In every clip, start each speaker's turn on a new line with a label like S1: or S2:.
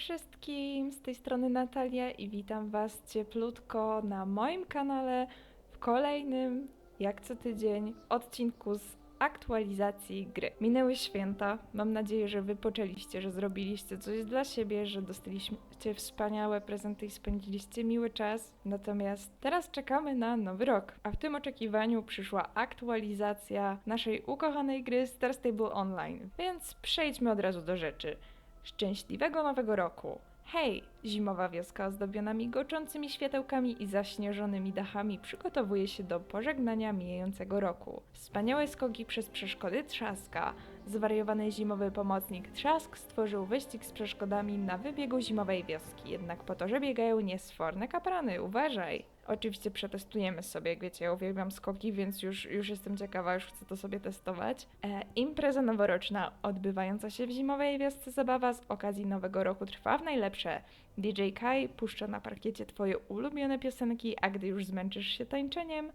S1: wszystkim, z tej strony Natalia i witam Was cieplutko na moim kanale w kolejnym, jak co tydzień, odcinku z aktualizacji gry. Minęły święta, mam nadzieję, że wypoczęliście, że zrobiliście coś dla siebie, że dostaliście wspaniałe prezenty i spędziliście miły czas. Natomiast teraz czekamy na nowy rok, a w tym oczekiwaniu przyszła aktualizacja naszej ukochanej gry Star Stable Online. Więc przejdźmy od razu do rzeczy. Szczęśliwego Nowego Roku! Hej! Zimowa wioska ozdobiona migoczącymi światełkami i zaśnieżonymi dachami przygotowuje się do pożegnania mijającego roku. Wspaniałe skoki przez przeszkody Trzaska. Zwariowany zimowy pomocnik Trzask stworzył wyścig z przeszkodami na wybiegu zimowej wioski, jednak po torze biegają niesforne kaprany, uważaj! Oczywiście przetestujemy sobie, jak wiecie, ja uwielbiam skoki, więc już, już jestem ciekawa, już chcę to sobie testować. E, impreza noworoczna odbywająca się w zimowej wiosce zabawa z okazji nowego roku trwa w najlepsze. DJ Kai puszcza na parkiecie twoje ulubione piosenki, a gdy już zmęczysz się tańczeniem,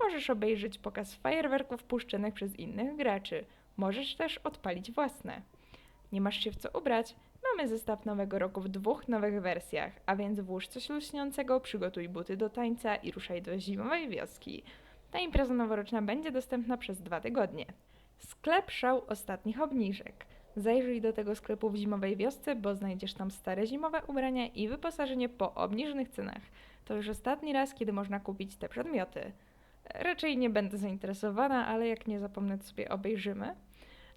S1: możesz obejrzeć pokaz fajerwerków puszczonych przez innych graczy. Możesz też odpalić własne. Nie masz się w co ubrać? Mamy zestaw nowego roku w dwóch nowych wersjach, a więc włóż coś lśniącego, przygotuj buty do tańca i ruszaj do zimowej wioski. Ta impreza noworoczna będzie dostępna przez dwa tygodnie. Sklep szał ostatnich obniżek. Zajrzyj do tego sklepu w zimowej wiosce, bo znajdziesz tam stare zimowe ubrania i wyposażenie po obniżonych cenach. To już ostatni raz, kiedy można kupić te przedmioty. Raczej nie będę zainteresowana, ale jak nie zapomnę, to sobie obejrzymy.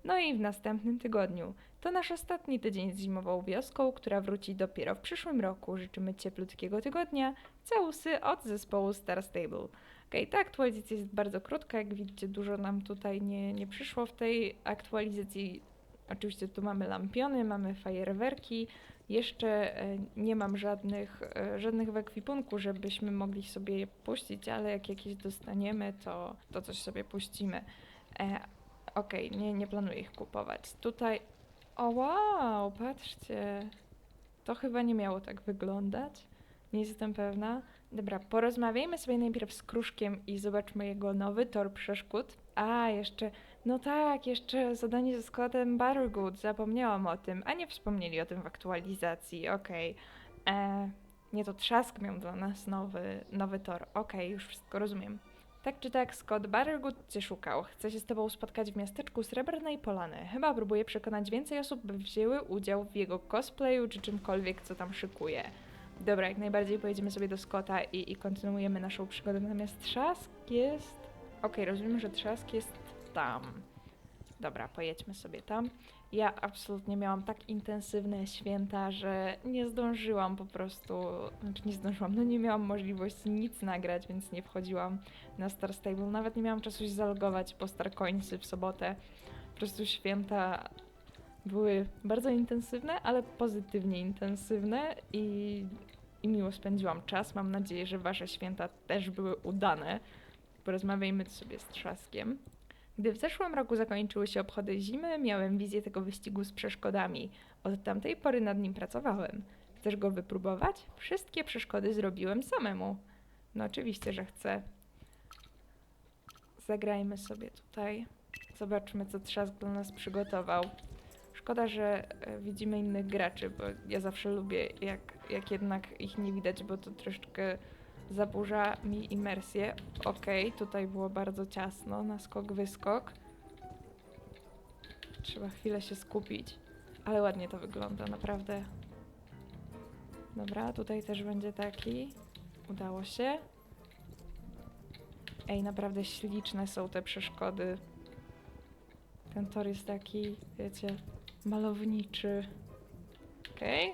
S1: No i w następnym tygodniu. To nasz ostatni tydzień z zimową wioską, która wróci dopiero w przyszłym roku. Życzymy cieplutkiego tygodnia. Całusy od zespołu Star Stable. Okej, ta aktualizacja jest bardzo krótka, jak widzicie dużo nam tutaj nie, nie przyszło w tej aktualizacji. Oczywiście tu mamy lampiony, mamy fajerwerki. Jeszcze e, nie mam żadnych, e, żadnych w ekwipunku, żebyśmy mogli sobie je puścić, ale jak jakieś dostaniemy, to, to coś sobie puścimy. Okej, nie, nie planuję ich kupować. Tutaj. O wow, patrzcie. To chyba nie miało tak wyglądać. Nie jestem pewna. Dobra, porozmawiajmy sobie najpierw z Kruszkiem i zobaczmy jego nowy tor przeszkód. A, jeszcze, no tak, jeszcze zadanie ze składem Bargood, zapomniałam o tym, a nie wspomnieli o tym w aktualizacji, okej. E, Nie, to Trzask miał dla nas nowy, nowy tor, okej, już wszystko rozumiem. Tak czy tak, Scott Bargood cię szukał. Chce się z tobą spotkać w miasteczku Srebrnej Polany. Chyba próbuje przekonać więcej osób, by wzięły udział w jego cosplayu czy czymkolwiek, co tam szykuje. Dobra, jak najbardziej pojedziemy sobie do Scotta i, i kontynuujemy naszą przygodę. Natomiast Trzask jest... Okej, rozumiem, że Trzask jest tam. Dobra, pojedźmy sobie tam. Ja absolutnie miałam tak intensywne święta, że nie zdążyłam po prostu, znaczy nie zdążyłam, no nie miałam możliwości nic nagrać, więc nie wchodziłam na Star Stable. Nawet nie miałam czasu się zalogować po Star Coinsy w sobotę. Po prostu święta były bardzo intensywne, ale pozytywnie intensywne i, i miło spędziłam czas. Mam nadzieję, że wasze święta też były udane. Porozmawiajmy sobie z Trzaskiem. Gdy w zeszłym roku zakończyły się obchody zimy, miałem wizję tego wyścigu z przeszkodami. Od tamtej pory nad nim pracowałem. Chcesz go wypróbować? Wszystkie przeszkody zrobiłem samemu. No oczywiście, że chcę. Zagrajmy sobie tutaj. Zobaczmy, co Trzask dla nas przygotował. Szkoda, że e, widzimy innych graczy, bo ja zawsze lubię, jak, jak jednak ich nie widać, bo to troszeczkę zaburza mi imersję. Okej, tutaj było bardzo ciasno na skok-wyskok. Trzeba chwilę się skupić, ale ładnie to wygląda, naprawdę. Dobra, tutaj też będzie taki. Udało się. Ej, naprawdę śliczne są te przeszkody. Ten tor jest taki, wiecie, malowniczy. Okej.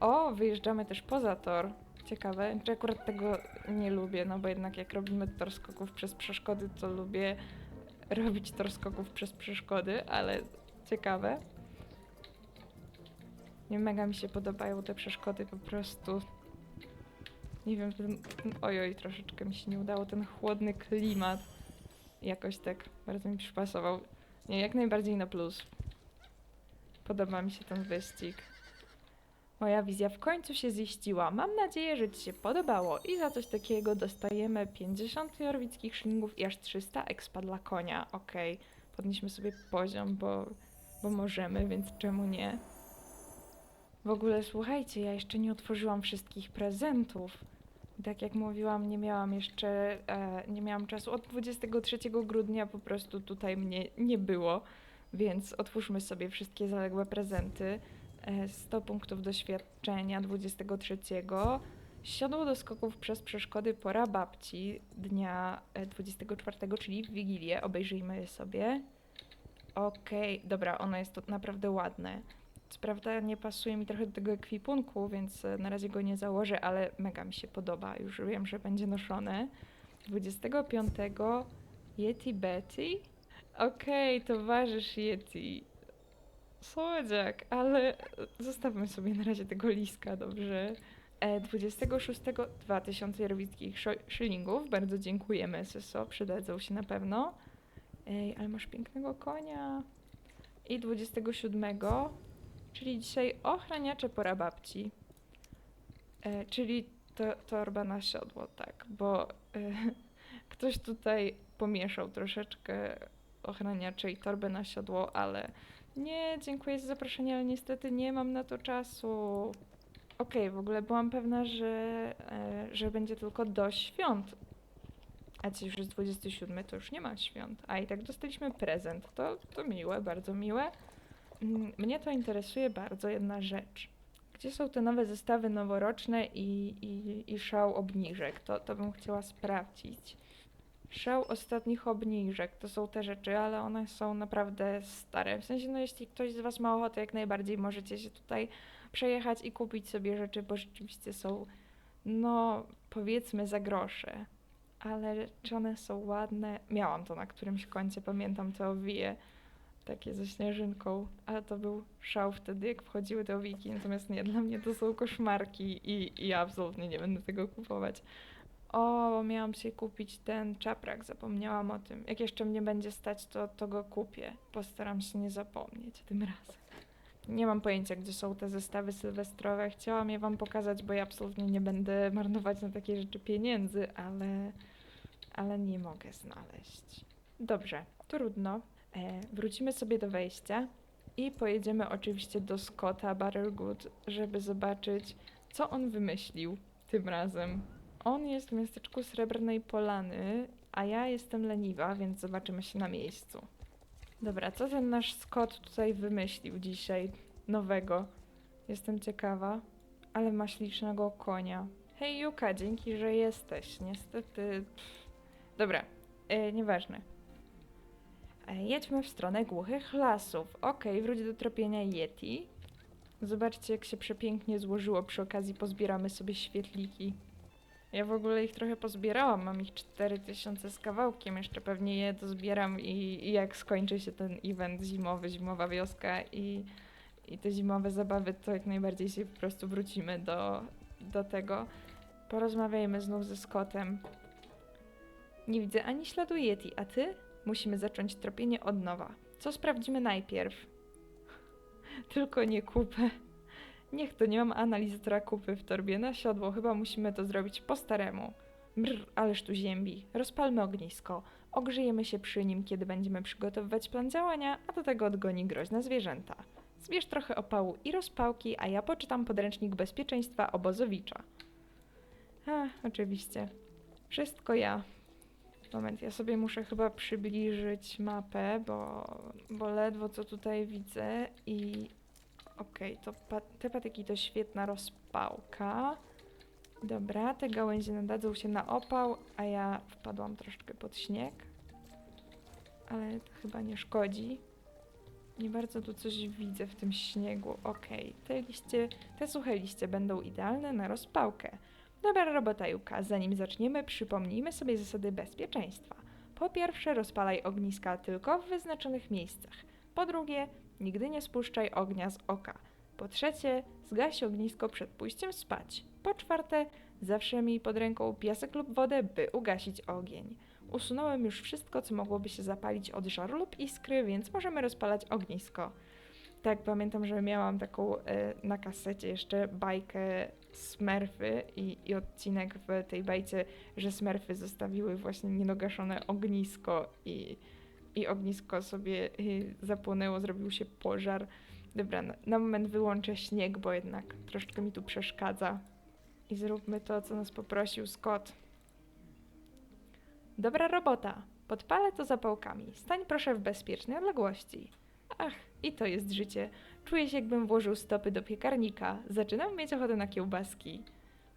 S1: O, wyjeżdżamy też poza tor. Ciekawe. Czy akurat tego nie lubię, no bo jednak jak robimy tor skoków przez przeszkody, to lubię robić tor skoków przez przeszkody, ale ciekawe. Nie mega mi się podobają te przeszkody, po prostu. Nie wiem, ten, ojoj, troszeczkę mi się nie udało, ten chłodny klimat jakoś tak bardzo mi przypasował. Nie, jak najbardziej na plus. Podoba mi się ten wyścig. Moja wizja w końcu się ziściła. Mam nadzieję, że Ci się podobało i za coś takiego dostajemy 50 jorwickich szlingów i aż 300 expa dla konia. Okej, podnieśmy sobie poziom, bo, bo możemy, więc czemu nie? W ogóle słuchajcie, ja jeszcze nie otworzyłam wszystkich prezentów. Tak jak mówiłam, nie miałam jeszcze, e, nie miałam czasu. Od 23 grudnia po prostu tutaj mnie nie było, więc otwórzmy sobie wszystkie zaległe prezenty. E, 100 punktów doświadczenia 23. Siodło do skoków przez przeszkody pora babci dnia e, 24, czyli w Wigilię. Obejrzyjmy sobie. Okej, dobra, ono jest to naprawdę ładne. Co prawda nie pasuje mi trochę do tego ekwipunku, więc e, na razie go nie założę, ale mega mi się podoba. Już wiem, że będzie noszone. 25 Yeti Betty. Okej, towarzysz Yeti. Słodziak, ale zostawmy sobie na razie tego liska, dobrze? E, 26 2000 jorwickich szo- szylingów. Bardzo dziękujemy, Syso. Przydadzą się na pewno. Ej, ale masz pięknego konia. I 27 Czyli dzisiaj ochraniacze pora babci. E, czyli to, torba na siodło, tak, bo e, ktoś tutaj pomieszał troszeczkę ochraniacze i torbę na siodło, ale nie, dziękuję za zaproszenie, ale niestety nie mam na to czasu. Okej, w ogóle byłam pewna, że, e, że będzie tylko do świąt. A dziś już jest 27, to już nie ma świąt. A i tak dostaliśmy prezent. To, to miłe, bardzo miłe. Mm, Mnie to interesuje bardzo jedna rzecz. Gdzie są te nowe zestawy noworoczne i, i, i szał obniżek? To, to bym chciała sprawdzić. Szał ostatnich obniżek to są te rzeczy, ale one są naprawdę stare. W sensie, no jeśli ktoś z Was ma ochotę, jak najbardziej możecie się tutaj przejechać i kupić sobie rzeczy, bo rzeczywiście są, no powiedzmy, za grosze. Ale czy one są ładne? Miałam to na którymś końcu, pamiętam te owije takie ze śnieżynką, ale to był szał wtedy, jak wchodziły te owiki, natomiast nie, dla mnie to są koszmarki i, i ja absolutnie nie będę tego kupować. O, miałam się kupić ten czaprak, zapomniałam o tym. Jak jeszcze mnie będzie stać, to, to go kupię. Postaram się nie zapomnieć tym razem. Nie mam pojęcia, gdzie są te zestawy sylwestrowe. Chciałam je wam pokazać, bo ja absolutnie nie będę marnować na takie rzeczy pieniędzy, ale, ale nie mogę znaleźć. Dobrze, trudno. E, wrócimy sobie do wejścia i pojedziemy oczywiście do Scotta Buttergood, żeby zobaczyć, co on wymyślił tym razem. On jest w miasteczku Srebrnej Polany, a ja jestem leniwa, więc zobaczymy się na miejscu. Dobra, co ten nasz Scott tutaj wymyślił dzisiaj nowego? Jestem ciekawa, ale ma ślicznego konia. Hej Juka, dzięki, że jesteś. Niestety... Pff. Dobra, e, nieważne. E, Jedźmy w stronę głuchych lasów. Okej, wróć do tropienia Yeti. Zobaczcie, jak się przepięknie złożyło. Przy okazji pozbieramy sobie świetliki. Ja w ogóle ich trochę pozbierałam. Mam ich 4000 z kawałkiem. Jeszcze pewnie je dozbieram i, i jak skończy się ten event zimowy, zimowa wioska i, i te zimowe zabawy, to jak najbardziej się po prostu wrócimy do, do tego. Porozmawiajmy znów ze Scottem. Nie widzę ani śladu Yeti, a ty? Musimy zacząć tropienie od nowa. Co sprawdzimy najpierw? Tylko nie kupę. Niech to nie mam analizatora kupy w torbie na siodło. Chyba musimy to zrobić po staremu. Brr, ależ tu ziębi. Rozpalmy ognisko. Ogrzejemy się przy nim, kiedy będziemy przygotowywać plan działania, a do tego odgoni groźne zwierzęta. Zbierz trochę opału i rozpałki, a ja poczytam podręcznik bezpieczeństwa obozowicza. A, oczywiście. Wszystko ja. Moment, ja sobie muszę chyba przybliżyć mapę, bo, bo ledwo co tutaj widzę i okej, to pa te patyki to świetna rozpałka. Dobra, te gałęzie nadadzą się na opał, a ja wpadłam troszeczkę pod śnieg. Ale to chyba nie szkodzi. Nie bardzo tu coś widzę w tym śniegu. Okej, te liście, te suche liście będą idealne na rozpałkę. Dobra robota, Juka. Zanim zaczniemy, przypomnijmy sobie zasady bezpieczeństwa. Po pierwsze, rozpalaj ogniska tylko w wyznaczonych miejscach. Po drugie, nigdy nie spuszczaj ognia z oka. Po trzecie, zgaś ognisko przed pójściem spać. Po czwarte, zawsze miej pod ręką piasek lub wodę, by ugasić ogień. Usunąłem już wszystko, co mogłoby się zapalić od żaru lub iskry, więc możemy rozpalać ognisko. Tak, pamiętam, że miałam taką e, na kasecie jeszcze bajkę Smurfy i, i odcinek w tej bajce, że Smurfy zostawiły właśnie niedogaszone ognisko i, i ognisko sobie y, zapłonęło, zrobił się pożar. Dobra, na, moment wyłączę śnieg, bo jednak troszeczkę mi tu przeszkadza. I zróbmy to, co nas poprosił Scott. Dobra robota. Podpalę to zapałkami. Stań proszę w bezpiecznej odległości. Ach, i to jest życie. Czuję się, jakbym włożył stopy do piekarnika. Zaczynam mieć ochotę na kiełbaski.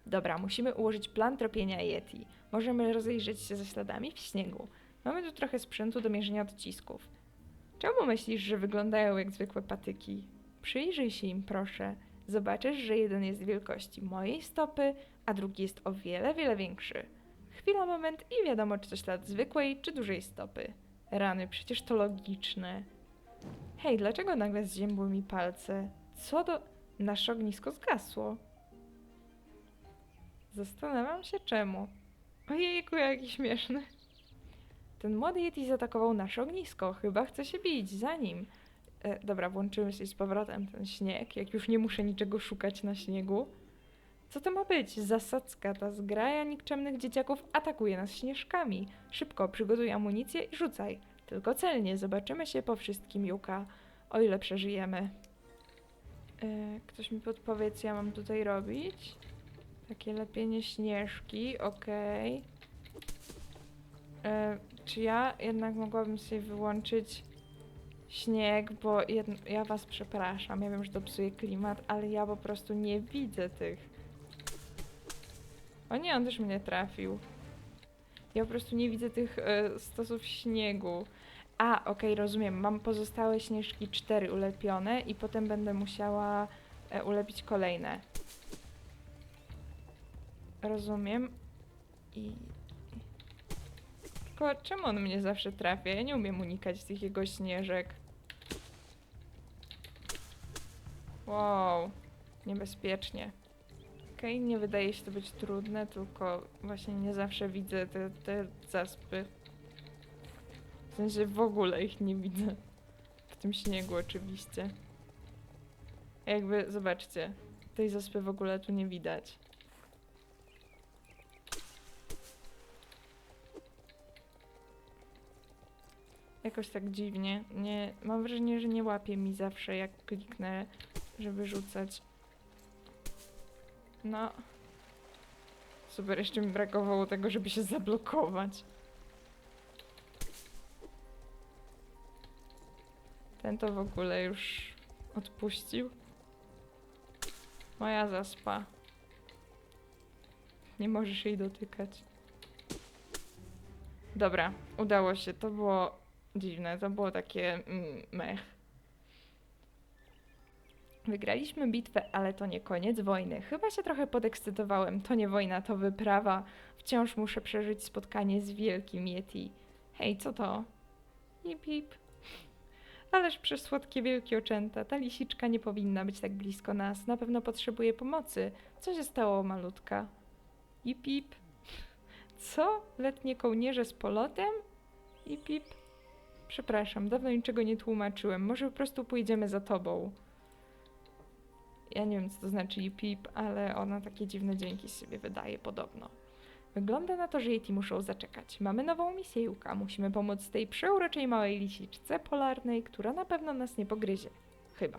S1: Dobra, musimy ułożyć plan tropienia Yeti. Możemy rozejrzeć się ze śladami w śniegu. Mamy tu trochę sprzętu do mierzenia odcisków. Czemu myślisz, że wyglądają jak zwykłe patyki? Przyjrzyj się im, proszę. Zobaczysz, że jeden jest wielkości mojej stopy, a drugi jest o wiele, wiele większy. Chwila, moment i wiadomo, czy to ślad zwykłej, czy dużej stopy. Rany, przecież to logiczne. Hej, dlaczego nagle zziębły mi palce? Co do... Nasze ognisko zgasło. Zastanawiam się czemu. Ojejku, jaki śmieszny. Ten młody Yeti zaatakował nasze ognisko. Chyba chce się bić za nim. E, dobra, włączymy się z powrotem ten śnieg, jak już nie muszę niczego szukać na śniegu. Co to ma być? Zasadzka. Ta zgraja nikczemnych dzieciaków atakuje nas śnieżkami. Szybko przygotuj amunicję i rzucaj. Tylko celnie. Zobaczymy się po wszystkim, Juka. O ile przeżyjemy. E, ktoś mi podpowie, co ja mam tutaj robić? Takie lepienie śnieżki, okej. E, Czy ja jednak mogłabym sobie wyłączyć śnieg, bo ja was przepraszam, ja wiem, że to psuje klimat, ale ja po prostu nie widzę tych. O nie, on też mnie trafił. Ja po prostu nie widzę tych e, stosów śniegu. A, okej, rozumiem. Mam pozostałe śnieżki cztery ulepione i potem będę musiała e, ulepić kolejne. Rozumiem. I... Tylko czemu on mnie zawsze trafia? Ja nie umiem unikać tych jego śnieżek. Wow, niebezpiecznie. Okej, nie wydaje się to być trudne, tylko właśnie nie zawsze widzę te, te zaspy. W sensie w ogóle ich nie widzę. W tym śniegu oczywiście. Jakby, zobaczcie, tej zaspy w ogóle tu nie widać. Jakoś tak dziwnie. Nie, mam wrażenie, że nie łapie mi zawsze, jak kliknę, żeby rzucać. No. Super, jeszcze mi brakowało tego, żeby się zablokować. Ten to w ogóle już odpuścił. Moja zaspa. Nie możesz jej dotykać. Dobra, udało się. To było dziwne. To było takie mm, mech. Wygraliśmy bitwę, ale to nie koniec wojny. Chyba się trochę podekscytowałem. To nie wojna, to wyprawa. Wciąż muszę przeżyć spotkanie z wielkim Yeti. Hej, co to? Jip, jip. Ależ przesłodkie wielkie oczęta. Ta lisiczka nie powinna być tak blisko nas. Na pewno potrzebuje pomocy. Co się stało, malutka? Jip. Co? Letnie kołnierze z polotem? Jip, jip. Przepraszam, dawno niczego nie tłumaczyłem. Może po prostu pójdziemy za tobą. Ja nie wiem, co to znaczy jip, jip, ale ona takie dziwne dźwięki z siebie wydaje podobno. Wygląda na to, że Yeti muszą zaczekać. Mamy nową misję, Juka. Musimy pomóc tej przeuroczej małej lisiczce polarnej, która na pewno nas nie pogryzie. Chyba.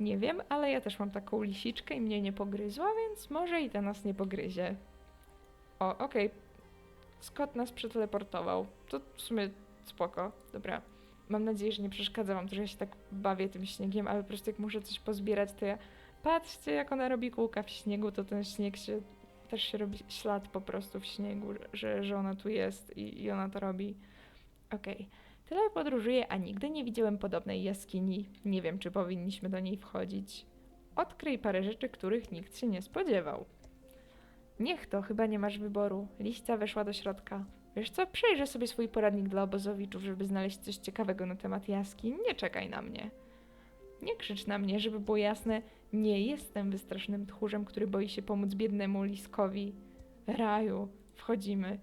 S1: Nie wiem, ale ja też mam taką lisiczkę i mnie nie pogryzła, więc może i ta nas nie pogryzie. O, okej. Scott nas przeteleportował. To w sumie spoko. Dobra. Mam nadzieję, że nie przeszkadza wam że ja się tak bawię tym śniegiem, ale po prostu jak muszę coś pozbierać, to ja... Patrzcie, jak ona robi kółka w śniegu, to ten śnieg się... Też się robi ślad po prostu w śniegu, że, że ona tu jest i, i ona to robi. Okej. Tyle podróżuję, a nigdy nie widziałem podobnej jaskini. Nie wiem, czy powinniśmy do niej wchodzić. Odkryj parę rzeczy, których nikt się nie spodziewał. Niech to, chyba nie masz wyboru. Liścia weszła do środka. Wiesz co, przejrzę sobie swój poradnik dla obozowiczów, żeby znaleźć coś ciekawego na temat jaskiń. Nie czekaj na mnie. Nie krzycz na mnie, żeby było jasne, nie jestem wystrasznym tchórzem, który boi się pomóc biednemu liskowi. Raju, wchodzimy.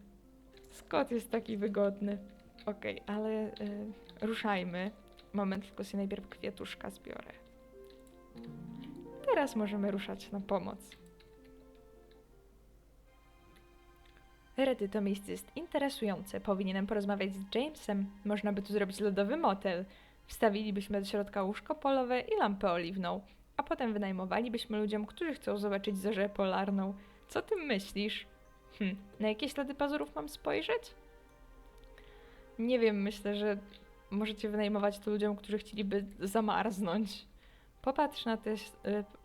S1: Scott jest taki wygodny. Okej, ale y, ruszajmy. Moment, tylko się najpierw kwiatuszka zbiorę. Teraz możemy ruszać na pomoc. Rety, to miejsce jest interesujące. Powinienem porozmawiać z Jamesem. Można by tu zrobić lodowy motel. Wstawilibyśmy do środka łóżko polowe i lampę oliwną, a potem wynajmowalibyśmy ludziom, którzy chcą zobaczyć zorzę polarną. Co ty myślisz? Hm, na jakie ślady pazurów mam spojrzeć? Nie wiem, myślę, że możecie wynajmować to ludziom, którzy chcieliby zamarznąć. Popatrz na te y,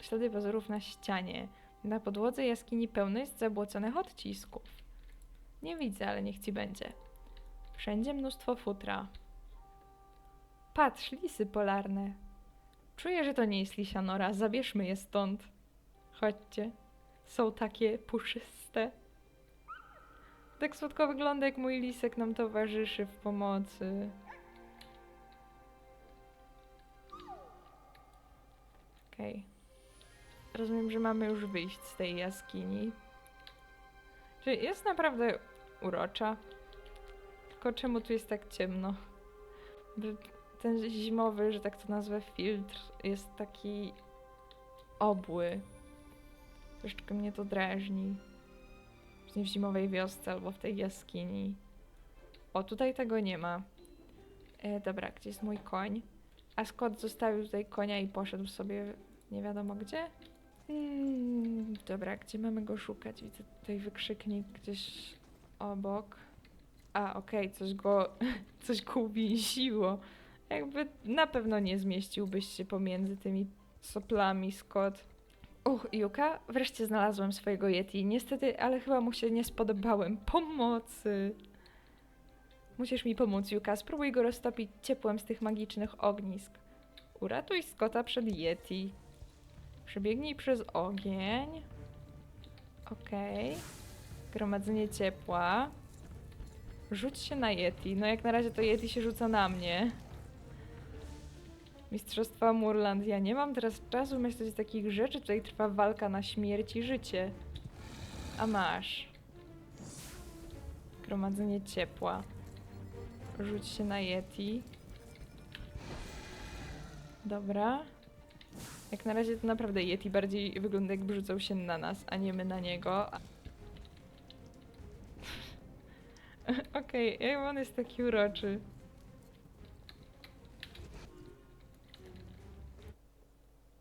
S1: ślady pazurów na ścianie. Na podłodze jaskini pełno jest zabłoconych odcisków. Nie widzę, ale niech ci będzie. Wszędzie mnóstwo futra. Patrz, lisy polarne. Czuję, że to nie jest lisia nora. Zabierzmy je stąd. Chodźcie. Są takie puszyste. Tak słodko wygląda, jak mój lisek nam towarzyszy w pomocy. Okej. Rozumiem, że mamy już wyjść z tej jaskini. Czy jest naprawdę urocza? Tylko czemu tu jest tak ciemno? Ten zimowy, że tak to nazwę, filtr jest taki obły. Troszeczkę mnie to drażni. Właśnie w zimowej wiosce albo w tej jaskini. O, tutaj tego nie ma. E, dobra, gdzie jest mój koń? A Scott zostawił tutaj konia i poszedł sobie nie wiadomo gdzie. Mm, dobra, gdzie mamy go szukać? Widzę tutaj wykrzyknik gdzieś obok. A, okej, coś go, coś go uwięziło. Jakby na pewno nie zmieściłbyś się pomiędzy tymi soplami, Scott. Uch, Juka, wreszcie znalazłem swojego Yeti. Niestety, ale chyba mu się nie spodobałem. Pomocy! Musisz mi pomóc, Juka. Spróbuj go roztopić ciepłem z tych magicznych ognisk. Uratuj Scotta przed Yeti. Przebiegnij przez ogień. Okej. Gromadzenie ciepła. Rzuć się na Yeti. No jak na razie to Yeti się rzuca na mnie. Mistrzostwa Murland. Ja nie mam teraz czasu myśleć o takich rzeczy. Tutaj trwa walka na śmierć i życie. A masz. Gromadzenie ciepła. Rzuć się na Yeti. Dobra. Jak na razie to naprawdę Yeti bardziej wygląda jakby rzucał się na nas, a nie my na niego. Okej, okay, on jest taki uroczy.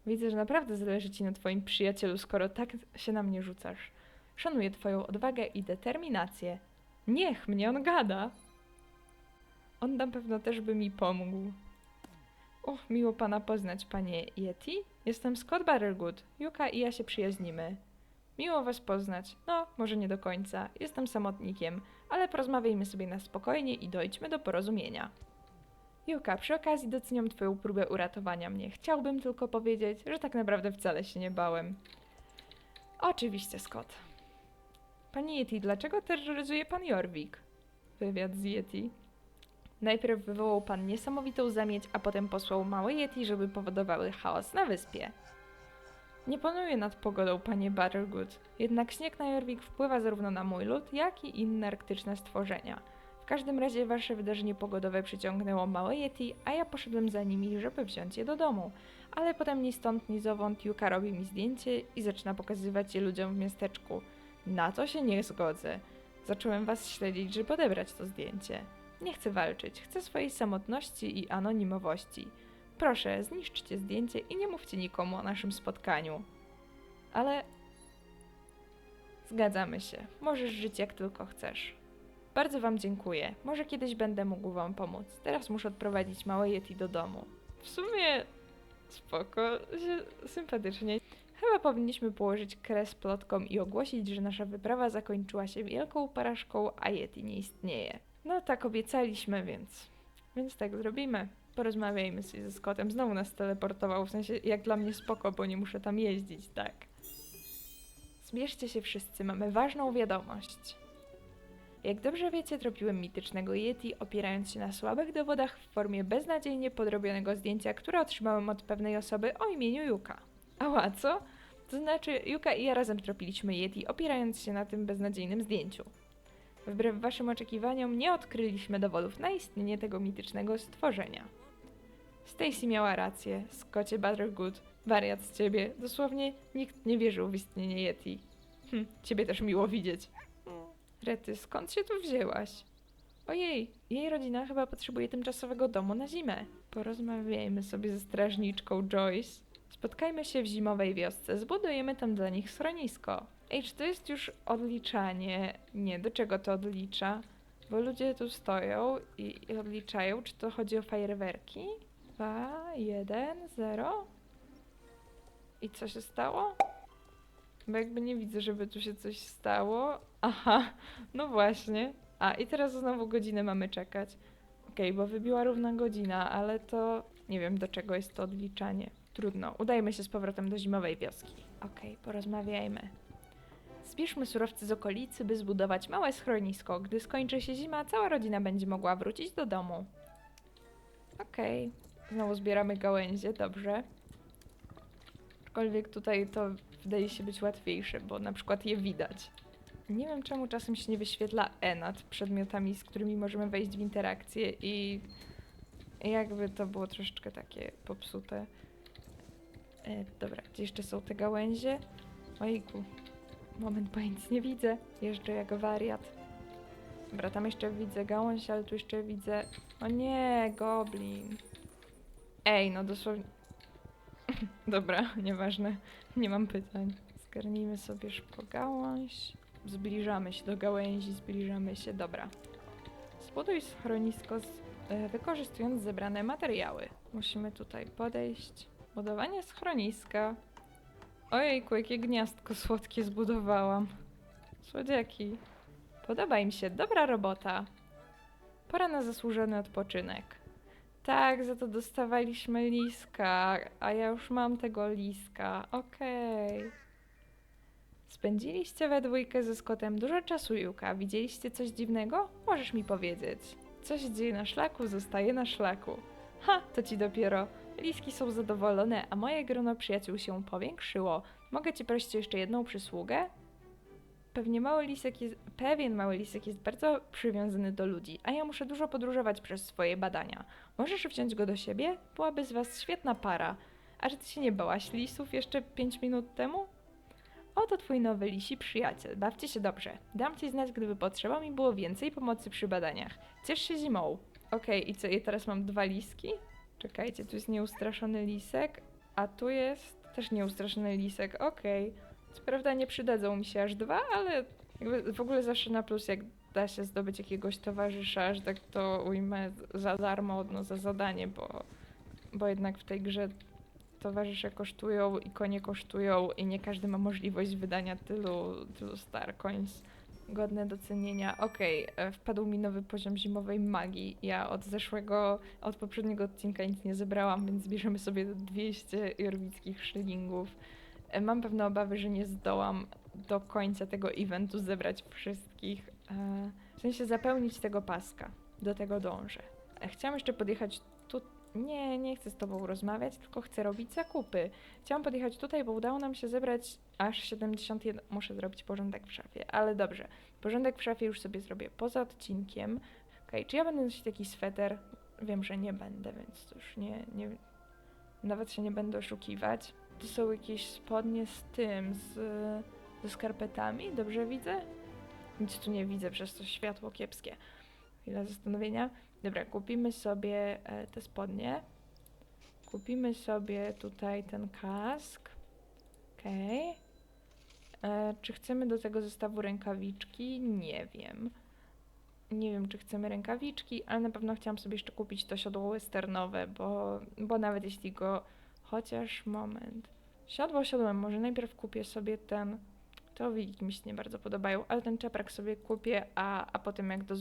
S1: Widzę, że naprawdę zależy ci na twoim przyjacielu, skoro tak się na mnie rzucasz. Szanuję twoją odwagę i determinację. Niech mnie on gada. On na pewno też by mi pomógł. Och, miło pana poznać, panie Yeti. Jestem Scott Buttergood. Juka i ja się przyjaźnimy. Miło was poznać. No, może nie do końca. Jestem samotnikiem, ale porozmawiajmy sobie na spokojnie i dojdźmy do porozumienia. Juka, przy okazji doceniam twoją próbę uratowania mnie. Chciałbym tylko powiedzieć, że tak naprawdę wcale się nie bałem. Oczywiście, Scott. Panie Yeti, dlaczego terroryzuje pan Jorvik? Wywiad z Yeti. Najpierw wywołał pan niesamowitą zamieć, a potem posłał małe Yeti, żeby powodowały chaos na wyspie. Nie panuję nad pogodą, panie Buttergood, jednak śnieg na Jorvik wpływa zarówno na mój lud, jak i inne arktyczne stworzenia. W każdym razie wasze wydarzenie pogodowe przyciągnęło małe Yeti, a ja poszedłem za nimi, żeby wziąć je do domu. Ale potem ni stąd, ni zowąd Juka robi mi zdjęcie i zaczyna pokazywać je ludziom w miasteczku. Na to się nie zgodzę. Zacząłem was śledzić, żeby odebrać to zdjęcie. Nie chcę walczyć, chcę swojej samotności i anonimowości. Proszę, zniszczcie zdjęcie i nie mówcie nikomu o naszym spotkaniu. Ale. Zgadzamy się. Możesz żyć jak tylko chcesz. Bardzo Wam dziękuję. Może kiedyś będę mógł Wam pomóc. Teraz muszę odprowadzić małe Yeti do domu. W sumie spoko, sympatycznie. Chyba powinniśmy położyć kres plotkom i ogłosić, że nasza wyprawa zakończyła się wielką porażką, a Yeti nie istnieje. No tak obiecaliśmy, więc. Więc tak zrobimy. Porozmawiajmy sobie ze Scottem. Znowu nas teleportował, w sensie jak dla mnie spoko, bo nie muszę tam jeździć, tak. Zbierzcie się wszyscy, mamy ważną wiadomość. Jak dobrze wiecie, tropiłem mitycznego Yeti, opierając się na słabych dowodach w formie beznadziejnie podrobionego zdjęcia, które otrzymałem od pewnej osoby o imieniu Yuka. Ała, co? To znaczy, Yuka i ja razem tropiliśmy Yeti, opierając się na tym beznadziejnym zdjęciu. Wbrew waszym oczekiwaniom nie odkryliśmy dowodów na istnienie tego mitycznego stworzenia. Stacy miała rację, Scottie Buttergood, wariat z ciebie. Dosłownie nikt nie wierzył w istnienie Yeti. Hm, ciebie też miło widzieć. Rety, skąd się tu wzięłaś? Ojej, jej rodzina chyba potrzebuje tymczasowego domu na zimę. Porozmawiajmy sobie ze strażniczką Joyce. Spotkajmy się w zimowej wiosce, zbudujemy tam dla nich schronisko. Ej, czy to jest już odliczanie? Nie, do czego to odlicza? Bo ludzie tu stoją i, i odliczają. Czy to chodzi o fajerwerki? Dwa, jeden, zero. I co się stało? Bo jakby nie widzę, żeby tu się coś stało. Aha, no właśnie. A i teraz znowu godzinę mamy czekać. Okej, bo wybiła równa godzina, ale to nie wiem do czego jest to odliczanie. Trudno. Udajmy się z powrotem do zimowej wioski. Okej, porozmawiajmy. Zbierzmy surowce z okolicy, by zbudować małe schronisko. Gdy skończy się zima, cała rodzina będzie mogła wrócić do domu. Okej. Znowu zbieramy gałęzie, dobrze. Aczkolwiek tutaj to wydaje się być łatwiejsze, bo na przykład je widać. Nie wiem czemu czasem się nie wyświetla E nad przedmiotami, z którymi możemy wejść w interakcję i jakby to było troszeczkę takie popsute. E, dobra, gdzie jeszcze są te gałęzie? Ojku, moment, bo nic nie widzę. Jeżdżę jak wariat. Dobra, tam jeszcze widzę gałąź, ale tu jeszcze widzę... O nie, goblin. Ej, no dosłownie... Dobra, nieważne, nie mam pytań. Zgarnijmy sobie szybko gałąź. Zbliżamy się do gałęzi, zbliżamy się, dobra. Zbuduj schronisko z, e, wykorzystując zebrane materiały. Musimy tutaj podejść. Budowanie schroniska. Ojejku, jakie gniazdko słodkie zbudowałam. Słodziaki. Podoba im się, dobra robota. Pora na zasłużony odpoczynek. Tak, za to dostawaliśmy liska, a ja już mam tego liska. Okej. Spędziliście we dwójkę ze Scottem dużo czasu, Juka. Widzieliście coś dziwnego? Możesz mi powiedzieć. Co się dzieje na szlaku, zostaje na szlaku. Ha, to ci dopiero. Liski są zadowolone, a moje grono przyjaciół się powiększyło. Mogę ci prosić o jeszcze jedną przysługę? Pewnie mały lisek jest, pewien mały lisek jest bardzo przywiązany do ludzi, a ja muszę dużo podróżować przez swoje badania. Możesz wziąć go do siebie? Byłaby z was świetna para. A czy ty się nie bałaś lisów jeszcze 5 minut temu? Oto twój nowy lisi przyjaciel. Bawcie się dobrze. Dam ci znać, gdyby potrzeba mi było więcej pomocy przy badaniach. Ciesz się zimą. Okej, i co, i teraz mam dwa liski? Czekajcie, tu jest nieustraszony lisek, a tu jest też nieustraszony lisek. Okej. Co prawda nie przydadzą mi się aż dwa, ale jakby w ogóle zawsze na plus, jak da się zdobyć jakiegoś towarzysza, że tak to ujmę za darmo, no za zadanie, bo, bo jednak w tej grze towarzysze kosztują i konie kosztują i nie każdy ma możliwość wydania tylu, tylu star coins. Godne docenienia. Okej, e, wpadł mi nowy poziom zimowej magii. Ja od zeszłego, od poprzedniego odcinka nic nie zebrałam, więc zbierzemy sobie 200 jorwickich szylingów. Mam pewne obawy, że nie zdołam do końca tego eventu zebrać wszystkich. e, W sensie zapełnić tego paska. Do tego dążę. E, Chciałam jeszcze podjechać tu. Nie, nie chcę z tobą rozmawiać, tylko chcę robić zakupy. Chciałam podjechać tutaj, bo udało nam się zebrać aż 71. Muszę zrobić porządek w szafie, ale dobrze. Porządek w szafie już sobie zrobię poza odcinkiem. Okej, czy ja będę nosić jakiś sweter? Wiem, że nie będę, więc już nie, nie. Nawet się nie będę oszukiwać. Tu są jakieś spodnie z tym, z, ze skarpetami, dobrze widzę? Nic tu nie widzę, przez to światło kiepskie. Chwila zastanowienia. Dobra, kupimy sobie e, te spodnie. Kupimy sobie tutaj ten kask. Okej. E, Czy chcemy do tego zestawu rękawiczki? Nie wiem. Nie wiem, czy chcemy rękawiczki, ale na pewno chciałam sobie jeszcze kupić to siodło westernowe, bo, bo nawet jeśli go... Chociaż moment. Siodło siodłem, może najpierw kupię sobie ten... To wilki mi się nie bardzo podobają, ale ten czeprak sobie kupię, a, a potem jak do...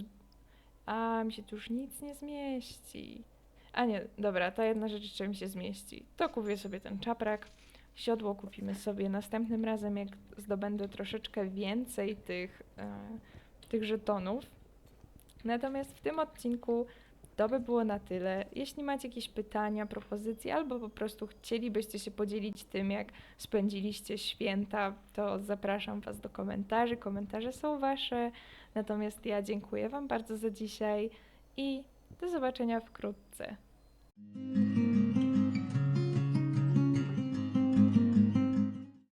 S1: A, mi się tu już nic nie zmieści. A nie, dobra, ta jedna rzecz jeszcze mi się zmieści. To kupię sobie ten czaprak. Siodło kupimy sobie następnym razem, jak zdobędę troszeczkę więcej tych, e, tych żetonów. Natomiast w tym odcinku to by było na tyle. Jeśli macie jakieś pytania, propozycje, albo po prostu chcielibyście się podzielić tym, jak spędziliście święta, to zapraszam Was do komentarzy. Komentarze są Wasze. Natomiast ja dziękuję Wam bardzo za dzisiaj i do zobaczenia wkrótce.